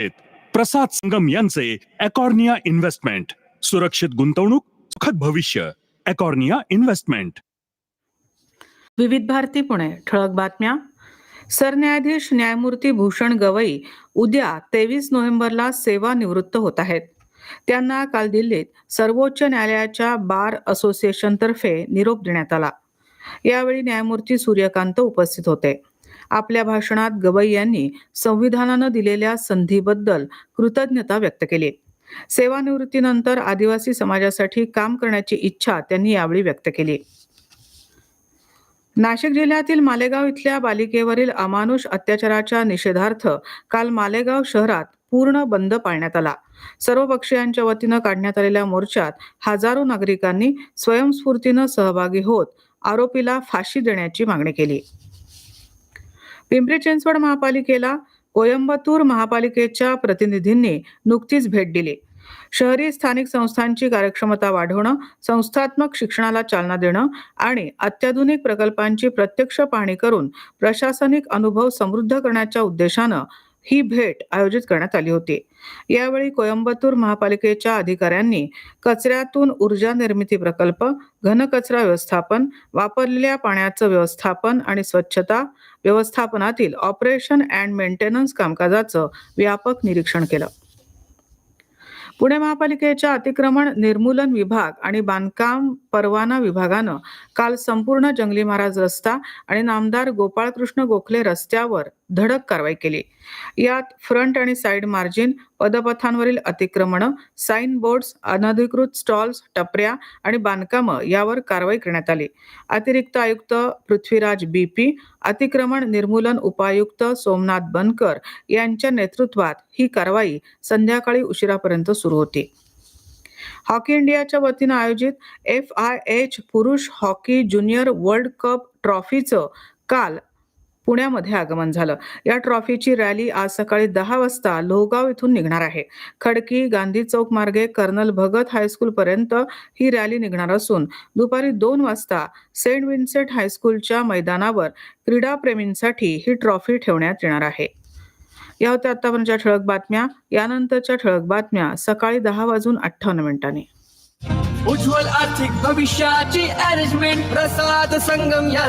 आहेत. प्रसाद संगम यांचे अकॉर्निया इन्व्हेस्टमेंट. सुरक्षित गुंतवणूक सुखद भविष्य. Acornia investment. विविध भारती पुणे ठळक बातम्या. सरन्यायाधीश न्यायमूर्ती भूषण गवई उद्या तेवीस नोव्हेंबरला सेवानिवृत्त होत आहेत. त्यांना काल दिल्लीत सर्वोच्च न्यायालयाच्या बार असोसिएशन तर्फे निरोप देण्यात आला. यावेळी न्यायमूर्ती सूर्यकांत उपस्थित होते. आपल्या भाषणात गवई यांनी संविधानानं दिलेल्या संधीबद्दल कृतज्ञता व्यक्त केली. सेवानिवृत्तीनंतर आदिवासी समाजासाठी काम करण्याची इच्छा त्यांनी यावेळी व्यक्त केली. नाशिक जिल्ह्यातील मालेगाव इथल्या बालिकेवरील अमानुष अत्याचाराच्या निषेधार्थ काल मालेगाव शहरात पूर्ण बंद पाळण्यात आला. सर्व पक्षीयांच्या वतीनं काढण्यात आलेल्या मोर्चात हजारो नागरिकांनी स्वयंस्फूर्तीनं सहभागी होत आरोपीला फाशी देण्याची मागणी केली. पिंपरी चिंचवड महापालिकेला कोयंबतूर महापालिकेच्या प्रतिनिधींनी नुकतीच भेट दिली. शहरी स्थानिक संस्थांची कार्यक्षमता वाढवणं संस्थात्मक शिक्षणाला चालना देणं आणि अत्याधुनिक प्रकल्पांची प्रत्यक्ष पाहणी करून प्रशासनिक अनुभव समृद्ध करण्याच्या उद्देशानं ही भेट आयोजित करण्यात आली होती. यावेळी कोयंबतूर महापालिकेच्या अधिकाऱ्यांनी कचऱ्यातून ऊर्जा निर्मिती प्रकल्प घनकचरा व्यवस्थापन वापरलेल्या पाण्याचं व्यवस्थापन आणि स्वच्छता व्यवस्थापनातील ऑपरेशन अँड मेंटेनन्स कामकाजाचं व्यापक निरीक्षण केलं. पुणे महापालिकेच्या अतिक्रमण निर्मूलन विभाग आणि बांधकाम परवाना विभागानं काल संपूर्ण जंगली महाराज रस्ता आणि नामदार गोपाळकृष्ण गोखले रस्त्यावर धडक कारवाई केली. यात फ्रंट आणि साइड मार्जिन पदपथांवरील अतिक्रमण साइन बोर्ड्स अनधिकृत स्टॉल्स टपऱ्या आणि बांधकामं यावर कारवाई करण्यात आली. अतिरिक्त आयुक्त पृथ्वीराज बी पी अतिक्रमण निर्मूलन उपायुक्त सोमनाथ बनकर यांच्या नेतृत्वात ही कारवाई संध्याकाळी उशिरापर्यंत सुरू होती. हॉकी इंडियाच्या वतीनं आयोजित एफ आय एच पुरुष हॉकी ज्युनियर वर्ल्ड कप ट्रॉफीचं काल पुण्यामध्ये आगमन झालं. या ट्रॉफीची रॅली आज सकाळी दहा वाजता लोहगाव इथून निघणार आहे. खडकी गांधी चौक मार्गे कर्नल भगत हायस्कूल पर्यंत ही रॅली निघणार असून दुपारी दोन वाजता सेंट विन्सेंट हायस्कूलच्या मैदानावर क्रीडाप्रेमींसाठी ही ट्रॉफी ठेवण्यात येणार आहे. या होत्या आतापर्यंतच्या ठळक बातम्या. यानंतरच्या ठळक बातम्या सकाळी दहा वाजून अठ्ठावन्न मिनिटांनी. उज्ज्वल आर्थिक भविष्याची अरेंजमेंट प्रसाद संगम या